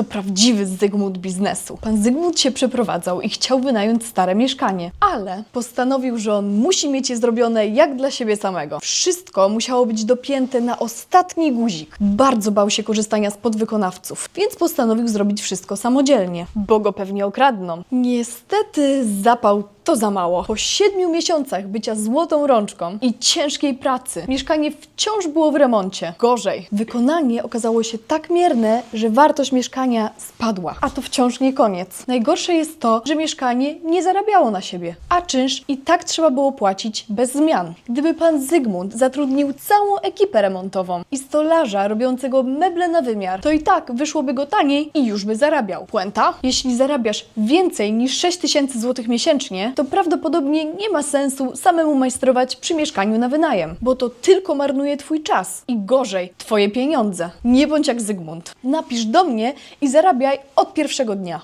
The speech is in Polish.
To prawdziwy Zygmunt biznesu. Pan Zygmunt się przeprowadzał i chciał wynająć stare mieszkanie, ale postanowił, że on musi mieć je zrobione jak dla siebie samego. Wszystko musiało być dopięte na ostatni guzik. Bardzo bał się korzystania z podwykonawców, więc postanowił zrobić wszystko samodzielnie, bo go pewnie okradną. Niestety zapał to za mało. Po siedmiu miesiącach bycia złotą rączką i ciężkiej pracy, mieszkanie wciąż było w remoncie. Gorzej, wykonanie okazało się tak mierne, że wartość mieszkania spadła. A to wciąż nie koniec. Najgorsze jest to, że mieszkanie nie zarabiało na siebie, a czynsz i tak trzeba było płacić bez zmian. Gdyby pan Zygmunt zatrudnił całą ekipę remontową i stolarza robiącego meble na wymiar, to i tak wyszłoby go taniej i już by zarabiał. Puenta? Jeśli zarabiasz więcej niż 6 tysięcy złotych miesięcznie, to prawdopodobnie nie ma sensu samemu majstrować przy mieszkaniu na wynajem, bo to tylko marnuje twój czas i gorzej, twoje pieniądze. Nie bądź jak Zygmunt. Napisz do mnie i zarabiaj od pierwszego dnia.